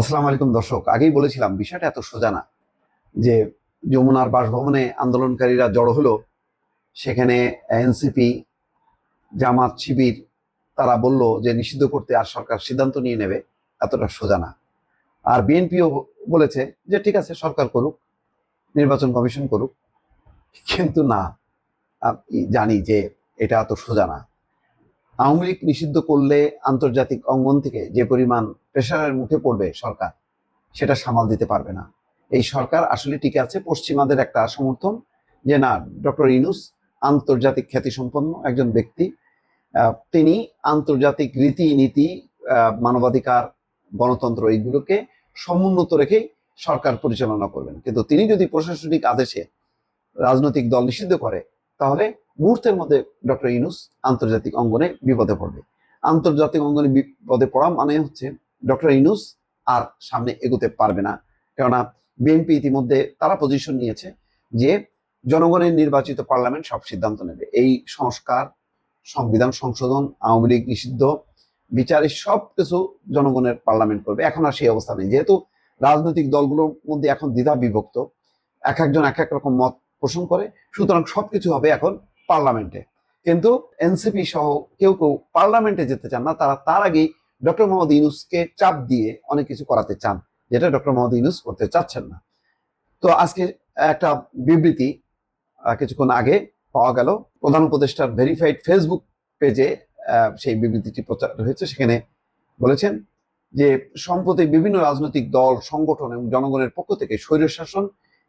আসসালামু আলাইকুম দর্শক। আগেই বলেছিলাম, বিষয়টা এত সোজা না, যে যমুনার বাসভবনে আন্দোলনকারীরা জড়ো হলো, সেখানে এনসিপি, জামাত, শিবির, তারা বলল যে নিষিদ্ধ করতে আর সরকার সিদ্ধান্ত নিয়ে নেবে, এতটা সোজা না। আর বিএনপিও বলেছে যে ঠিক আছে, সরকার করুক, নির্বাচন কমিশন করুক, কিন্তু না, আমি জানি যে এটা এত সোজা না। আওয়ামী লীগ নিষিদ্ধ করলে আন্তর্জাতিক অঙ্গন থেকে যে পরিমাণ প্রেশারের মুখে পড়বে সরকার, সেটা সামাল দিতে পারবে না। এই সরকার আসলে টিকে আছে পশ্চিমাদের একটা সমর্থন যে না, ডক্টর ইনুস আন্তর্জাতিক খ্যাতিসম্পন্ন একজন ব্যক্তি তিনি আন্তর্জাতিক রীতিনীতি মানবাধিকার, গণতন্ত্র এইগুলোকে সমুন্নত রেখেই সরকার পরিচালনা করবেন। কিন্তু তিনি যদি প্রশাসনিক আদেশে রাজনৈতিক দল নিষিদ্ধ করে তাহলে মুহূর্তের মধ্যে ডক্টর ইনুস আন্তর্জাতিক অঙ্গনে বিপদে পড়বে। আন্তর্জাতিক অঙ্গনে বিপদে পড়া মানে হচ্ছে ডক্টর ইনুস আর সামনে এগোতে পারবে না। কেননা বিএনপি ইতিমধ্যে তারা পজিশন নিয়েছে যে জনগণের নির্বাচিত পার্লামেন্ট সব সিদ্ধান্ত নেবে। এই সংস্কার, সংবিধান সংশোধন, আওয়ামী লীগ নিষিদ্ধ, বিচারে সব কিছু জনগণের পার্লামেন্ট করবে। এখন আর সেই অবস্থা নেই। যেহেতু রাজনৈতিক দলগুলোর মধ্যে এখন দ্বিধা বিভক্ত, এক একজন এক এক রকম মত পোষণ করে, সুতরাং সবকিছু হবে এখন পার্লামেন্টে। কিন্তু এনসিপি সহ কেউ কেউ পার্লামেন্টে যেতে চান না, তারা তার আগেই ডক্টর মোহাম্মদ ইউনুসকে চাপ দিয়ে অনেক কিছু করাতে চান, যেটা ডক্টর মোহাম্মদ ইউনুস করতে চাচ্ছেন না। তো আজকে একটা বিবৃতি কিছুক্ষণ আগে পাওয়া গেল, প্রধান উপদেষ্টার ভেরিফাইড ফেসবুক পেজে সেই বিবৃতিটি প্রচার হয়েছে, সেখানে বলেছেন যে সম্প্রতি বিভিন্ন রাজনৈতিক দল, সংগঠন এবং জনগণের পক্ষ থেকে স্বৈরশাসন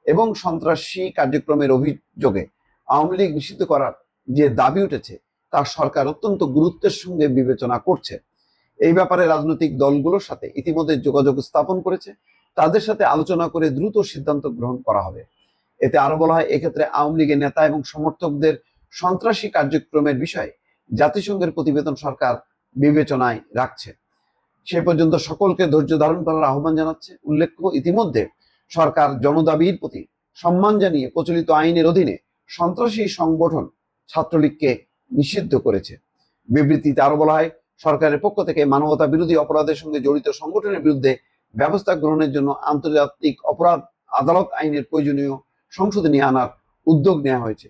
এবং সন্ত্রাসী কার্যক্রমের অভিযোগে আওয়ামী লীগ নিষিদ্ধ করার যে দাবি উঠেছে, তা সরকার অত্যন্ত গুরুত্বের সঙ্গে বিবেচনা করছে। এই ব্যাপারে রাজনৈতিক দলগুলোর সাথে ইতিমধ্যে যোগাযোগ স্থাপন করেছে। তাদের সাথে আলোচনা করে দ্রুত সিদ্ধান্ত গ্রহণ করা হবে। এতে আরও বলা হয়, এক্ষেত্রে আওয়ামী লীগের নেতা এবং সমর্থকদের সন্ত্রাসী কার্যক্রমের বিষয়ে জাতিসংঘের প্রতিবেদন সরকার বিবেচনায় রাখছে। সে পর্যন্ত সকলকে ধৈর্য ধারণ করার আহ্বান জানাচ্ছে। উল্লেখ্য, ইতিমধ্যে সরকার জনদাবির প্রতি সম্মান জানিয়ে প্রচলিত আইনের অধীনে সন্ত্রাসী সংগঠন ছাত্রলীগকে নিষিদ্ধ করেছে। বিবৃতিতে আরও বলা হয়, সরকারের পক্ষ থেকে মানবতা বিরোধী অপরাধের সঙ্গে জড়িত সংগঠনের বিরুদ্ধে ব্যবস্থা গ্রহণের জন্য আন্তর্জাতিক অপরাধ আদালত আইনের প্রয়োজনীয় সংশোধনী আনার উদ্যোগ নেওয়া হয়েছে।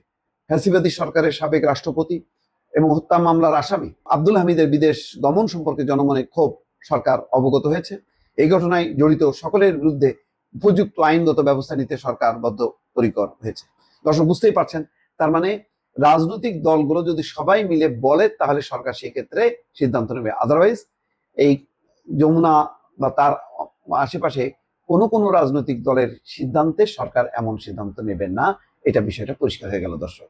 ফ্যাসিবাদী সরকারের সাবেক রাষ্ট্রপতি এবং হত্যা মামলার আসামি আব্দুল হামিদের বিদেশ গমন সম্পর্কে জনমনে ক্ষোভ সরকার অবগত হয়েছে। এই ঘটনায় জড়িত সকলের বিরুদ্ধে উপযুক্ত আইনগত ব্যবস্থা নিতে সরকার বদ্ধপরিকর হয়েছে। দর্শক, বুঝতেই পারছেন, তার মানে রাজনৈতিক দলগুলো যদি সবাই মিলে বলে, তাহলে সরকার সেক্ষেত্রে সিদ্ধান্ত নেবে। আদারওয়াইজ এই যমুনা বা তার আশেপাশে কোন কোন রাজনৈতিক দলের সিদ্ধান্তে সরকার এমন সিদ্ধান্ত নেবেন না। এটা বিষয়টা পরিষ্কার হয়ে গেল, দর্শক।